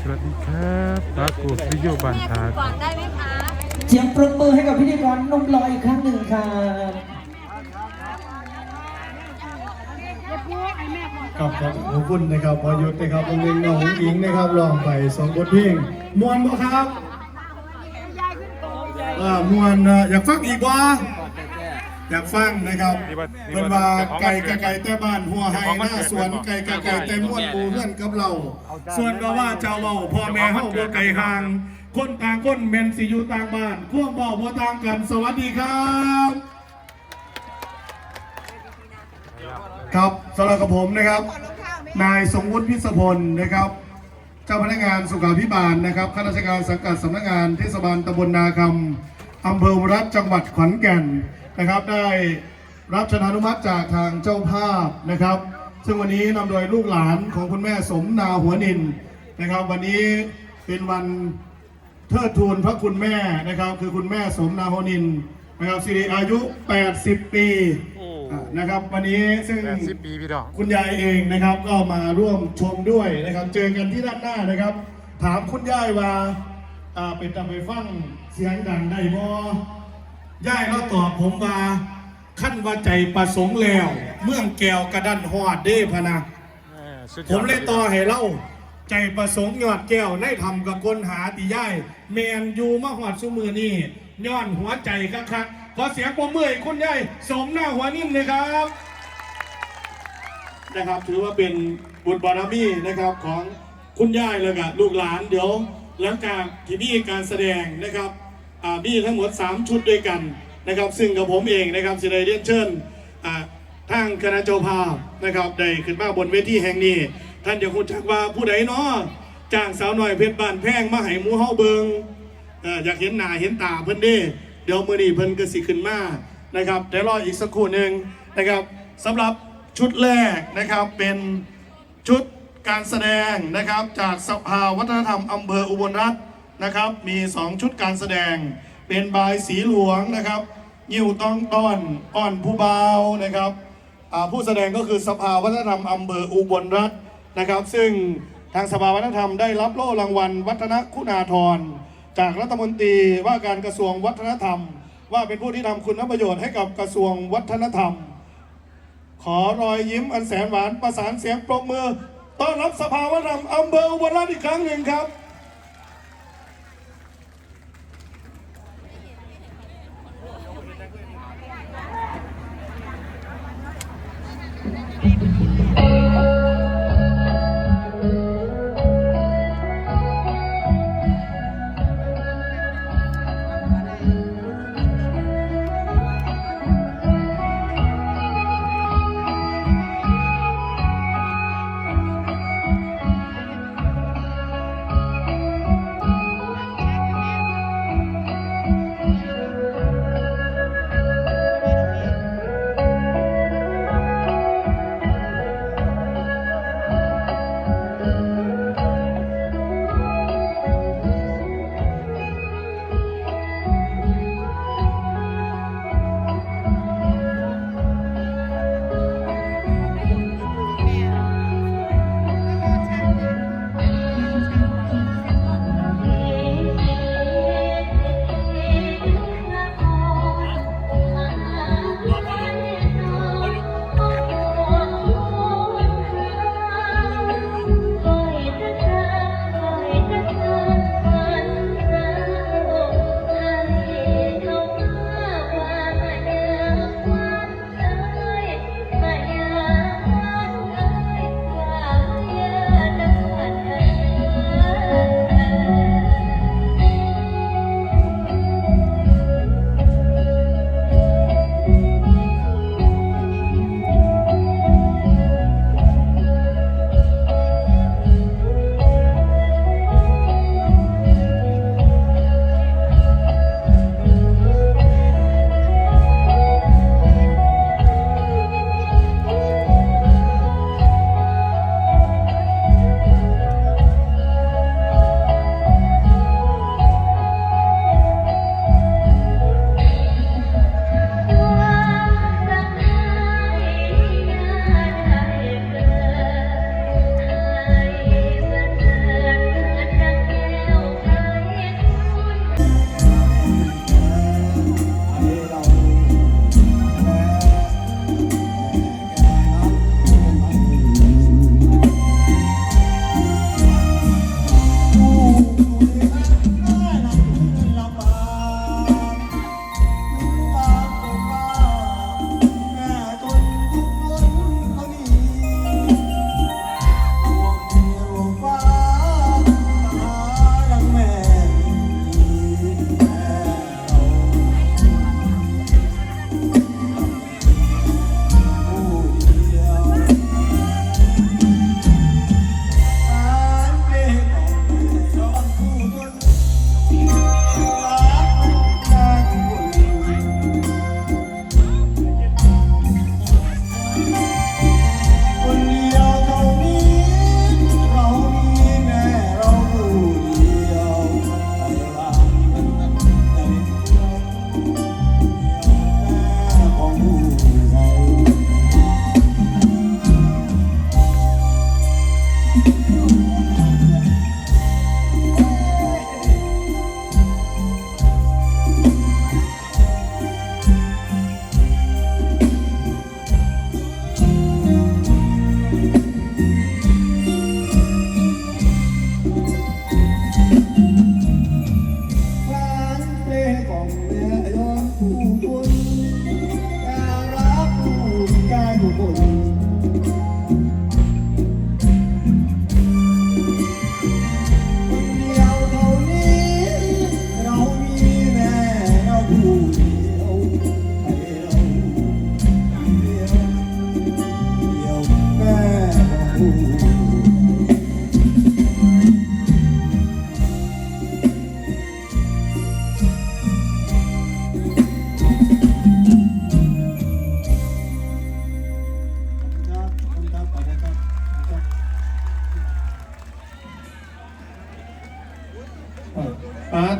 สวัสดีครับปรากฏวิโยบันแม่ทาก่อนได้ไหมคะเสียงปรบมือให้กับพิธีกรหนุ่มหล่ออีกครั้งหนึ่งครับครับครับขอบคุณนะครับพอยุทธนะครับโรงเรียนน้องอิงนะครับร้องไปสองบทเพลงมวนบ่ครับอ่ามวนอะอยากฟังอีกบ่ อยากฟังนะครับเป็นว่าไก่กะไก่แต่บ้านหัวไห้หน้าสวนไก่กะไก่แต่ม่วนหมู่เพื่อนกับเรา ส่วนก็ว่าเจ้าเว้าพ่อแม่เฮาบ่ไกลห่าง คนต่างคนแม่นสิอยู่ต่างบ้านควงเว้าบ่ต่างกันสวัสดีครับ ครับสำหรับกับผมนะครับ นายสงวุฒิพิศพลนะครับ เจ้าพนักงานสุขาภิบาลนะครับข้าราชการสังกัดสำนักงานเทศบาลตำบลนาคำอำเภอวรัฐจังหวัดขอนแก่น นะครับได้รับชนานุมัติจากทางเจ้าภาพนะครับ ซึ่งวันนี้นำโดยลูกหลานของคุณแม่สมนาหัวนินนะครับ วันนี้เป็นวันเทิดทูนพระคุณแม่นะครับ คือคุณแม่สมนาโหนินนะครับสิริอายุ 80 ปีอะนะครับ วันนี้ซึ่งแปดสิบปีพี่ดอกคุณยายเองนะครับ ก็มาร่วมชมด้วยนะครับ เจอกันที่ด้านหน้านะครับ ถามคุณยายว่าอ่าเป็นตาไปฟังเสียงดังได้บ่ ยายเราตอบผมว่าขั้นว่าใจประสงค์แล้ว เมืองแก้วกระดันหอดเด้พะนะเออสุดผมเลยต่อให้เล่าใจประสงค์ยอดแก้วได้ทำกับคนหาตีย่ายแมนอยู่มาหอดสุมือนี่ย้อนหัวใจคักๆขอเสียงปรบมือให้คุณยายสมหน้าหัวนิ่มเลยครับนะครับถือว่าเป็นบุญบารมีนะครับของคุณยายเลยกับลูกหลานเดี๋ยวหลังจากที่มีการแสดงนะครับอ่า มีทั้งหมด 3 ชุดด้วยกันนะครับ ซึ่งกับผมเองนะครับสิได้เรียนเชิญอ่าทางคณะเจ้าภาพนะครับได้ขึ้นมาบนเวทีแห่งนี้ ท่านอย่าคุณจักว่าผู้ใดเนาะจ้างสาวหน่อยเพชรบ้านแพงมาให้หมูเฮาเบิงอออยากเห็นหน้าเห็นตาเพิ่นเด้เดี๋ยวมื้อนี้เพิ่นก็สิขึ้นมานะครับเดี๋ยวรออีกสักครู่หนึ่งนะครับสำหรับชุดแรกนะครับเป็นชุดการแสดงนะครับจากสภาวัฒนธรรมอำเภออุบลรัตน์ นะครับ มี 2 ชุดการแสดง เป็นบายสีหลวงนะครับยิวต้องต้อนอ่อนผู้เบานะครับผู้แสดงก็คือสภาวัฒนธรรมอำเภออุบลรัตน์นะครับ ซึ่งทางสภาวัฒนธรรมได้รับโล่รางวัล วัฒนคุณาธรจากรัฐมนตรีว่าการกระทรวงวัฒนธรรม ว่าเป็นผู้ที่ทำคุณประโยชน์ให้กับกระทรวงวัฒนธรรม ขอรอยยิ้มอันแสนหวานประสานเสียงปรบมือต้อนรับสภาวัฒนธรรมอำเภออุบลรัตน์อีกครั้งหนึ่งครับ ปา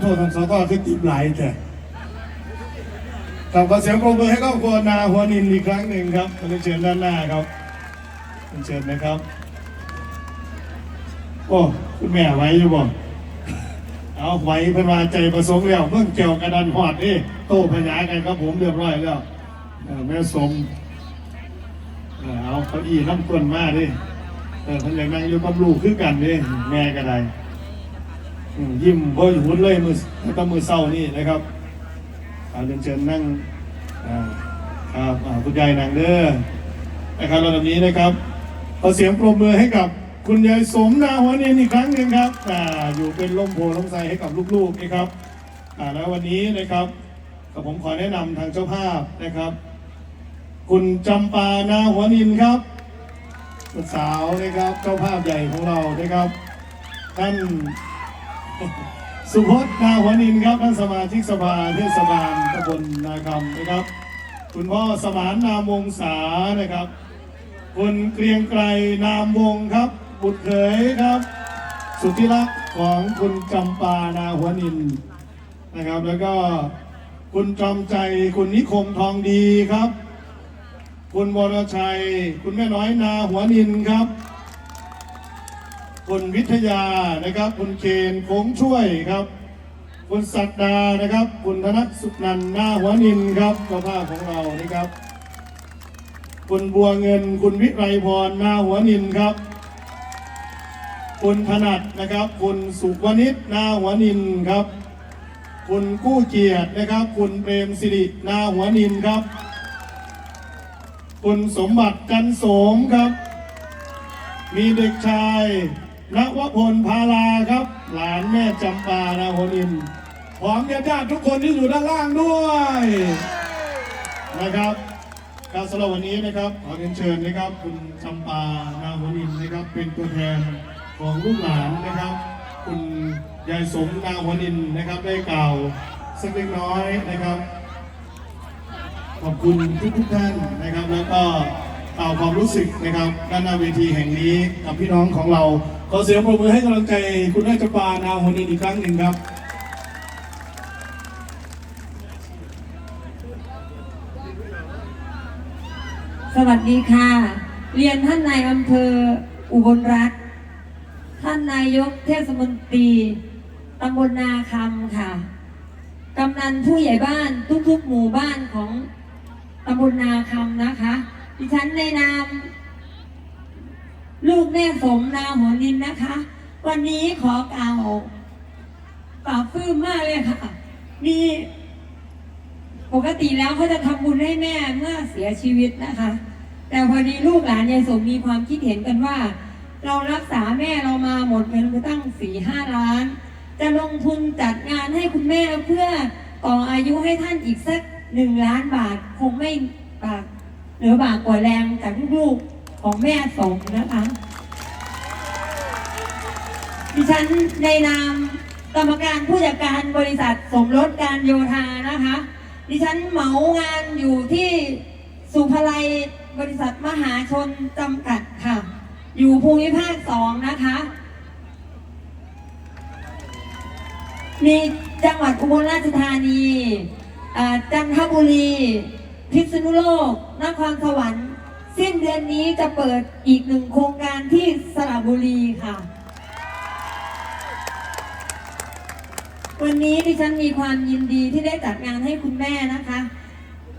โทษทางสกอคือติดไหลแต่ขอบขอเสียงปรบมือให้ครอบครัวนาหัวนินอีกครั้งหนึ่งครับเรีนเชิญด้านหน้าครับ เรียนเชิญนะครับ โอ้ คุณแม่ไว้อยู่บ่เอาไว้เพิ่นว่าใจประสงค์แล้วเมื่อเกี่ยวกระดันหอดนี่โต้พญากันครับผมเรียบร้อยแล้วแม่สมเอาเก้าอี้น้ำก้นมาดิเออเพิ่นอยากนั่งอยู่กับลูกคือกันดิแม่ก็ได้ยิ้มบ่หยุดเลยมือต้องมือเศร้านี่นะครับเอาเรียนเชิญนั่งครับอ่าคุณยายนั่งเด้อนะครับระดับนี้นะครับ ขอเสียงปรบมือให้กับคุณยายสมนาหัวเนียนอีกครั้งหนึ่งครับอ่าอยู่เป็นลมโพลมไทรให้กับลูกๆนะครับอ่าแล้ววันนี้นะครับกับผมขอแนะนำทางเจ้าภาพนะครับ คุณจำปานาหัวนินครับลูกสาวนะครับเจ้าภาพใหญ่ของเรานะครับ ท่านสุพจน์นาหัวนินครับท่านสมาชิกสภาเทศบาลตำบลนาคำนะครับ คุณพ่อสมานนามวงศานะครับ คุณเกรียงไกรนามวงครับ บุตรเขยครับ สุธิรักษ์ของคุณจำปานาหัวนินนะครับ แล้วก็คุณจอมใจคุณนิคมทองดีครับ คุณวรชัย คุณแม่น้อยนาหัวนินครับ คุณวิทยานะครับ คุณเคนโค้งช่วยครับ คุณศักดานะครับ คุณธนสุนันนาหัวนินครับเจ้าภาพของเรานะครับ คุณบัวเงิน คุณวิไรพรนาหัวนินครับ คุณถนัดนะครับ คุณสุวณิชนาหัวนินครับ คุณกู้เกียรตินะครับ คุณเปรมสิรินาหัวนินครับ คุณสมบัติจันโสมครับ มีเด็กชายนวพลพาลาครับ หลานแม่จำปานาหัวนินพร้อมญาติทุกคนที่อยู่ด้านล่างด้วยนะครับ การสำหรับวันนี้นะครับขอเรียนเชิญนะครับคุณจำปานาหัวนินนะครับ เป็นตัวแทนของลูกหลานนะครับ คุณยายสมนาหัวนินนะครับได้กล่าวสักเล็กน้อยนะครับ ขอบคุณทุกทุกท่านนะครับ แล้วก็กล่าวความรู้สึกนะครับด้านหน้าเวทีแห่งนี้กับพี่น้องของเราขอเสียงปรบมือให้กำลังใจคุณราชปานาหัวนินอีกครั้งหนึ่งครับ สวัสดีค่ะ เรียนท่านนายอำเภออุบลรัตน์ท่านนายกเทศมนตรีตำบลนาคำค่ะ กำนันผู้ใหญ่บ้านทุกๆหมู่บ้านของตำบลนาคำนะคะ ดิฉันในนาม ลูกแม่สมนาหัวนินนะคะ วันนี้ขอกล่าวปราบปลื้มมากเลยค่ะ มี ปกติแล้วเขาจะทำบุญให้แม่เมื่อเสียชีวิตนะคะ แต่พอดีลูกหลานยายสมมีความคิดเห็นกันว่า เรารักษาแม่เรามาหมดเงินไปตั้งสี่ห้าล้าน จะลงทุนจัดงานให้คุณแม่เพื่อต่ออายุให้ท่านอีกสักหนึ่งล้านบาทคงไม่บากหนือบากกว่าแรงจากลูกๆของแม่สมนะคะดิฉันในนามกรรมการผู้จัดการบริษัทสมรสการโยธานะคะ ดิฉันเหมางานอยู่ที่สุภาลัยบริษัทมหาชนจำกัดค่ะ อยู่ภูมิภาคสองนะคะ มีจังหวัดอุบลราชธานีอ่าจันทบุรี พิษณุโลก นครสวรรค์ สิ้นเดือนนี้จะเปิดอีกหนึ่งโครงการที่สระบุรีค่ะ วันนี้ดิฉันมีความยินดีที่ได้จัดงานให้คุณแม่นะคะ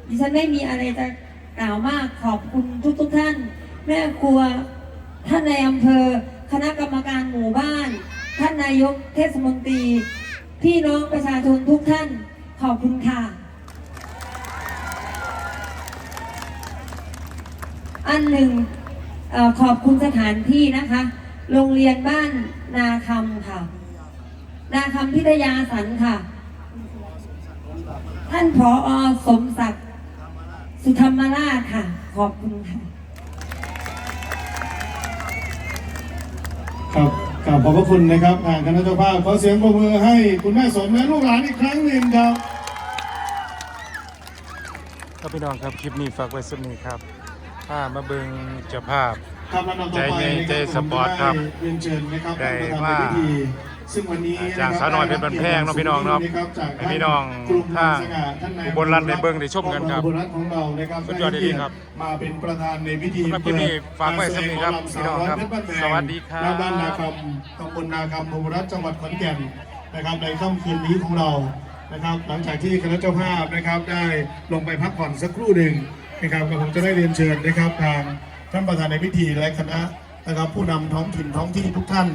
ดิฉันไม่มีอะไรจะกล่าวมากขอบคุณทุกๆทท่าน แม่ครัวท่านในอำเภอ คณะกรรมการหมู่บ้าน ท่านนายกเทศมนตรี พี่น้องประชาชนทุกท่าน ขอบคุณค่ะ อันหนึ่งอขอบคุณสถานที่นะคะ โรงเรียนบ้านนาคำค่ะ นาคำพิทยาสันค่ะ ท่านผออสมศักดิ์สุธรรมราชค่ะ ขอบคุณค่ะครับกราบขอบพระคุณนะครับทางคณะเจ้าภาพขอเสียงปรบมือให้คุณแม่สมและลูกหลานอีกครั้งหนึ่งครับครับพี่น้องครับคลิปนี้ฝากไว้สักนี้ครับถ้ามาเบิ่งเจ้าภาพ ครับลำดับต่อไปใจเย็นนะใจครับสปอร์ตครับผมจะได้เรียนเชิญนะครับได้ท่านประธานว่าในพิธี ซึ่งวันนี้อาจารย์สาวน้อยเพชรบ้านแพงเนาะพี่น้องเนาะให้พี่น้องทางอุบลรัฐได้เบิ่งได้ชมกันครับอุบลรัฐของเรานะครับสุดยอดดีๆครับมาเป็นประธานในพิธีสำหรับคลิปนี้ฝากไว้สักนิดครับพี่น้องครับ สวัสดีครับณบ้านนาคำตำบลนาคำอุบลรัฐจังหวัดขอนแก่นนะครับในค่ำคืนนี้ของเรานะครับ หลังจากที่คณะเจ้าภาพนะครับ ได้ลงไปพักผ่อนสักครู่หนึ่งนะครับก็ผมจะได้เรียนเชิญนะครับทางท่านประธานในพิธีและคณะนะครับผู้นำท้องถิ่นท้องที่ทุกท่าน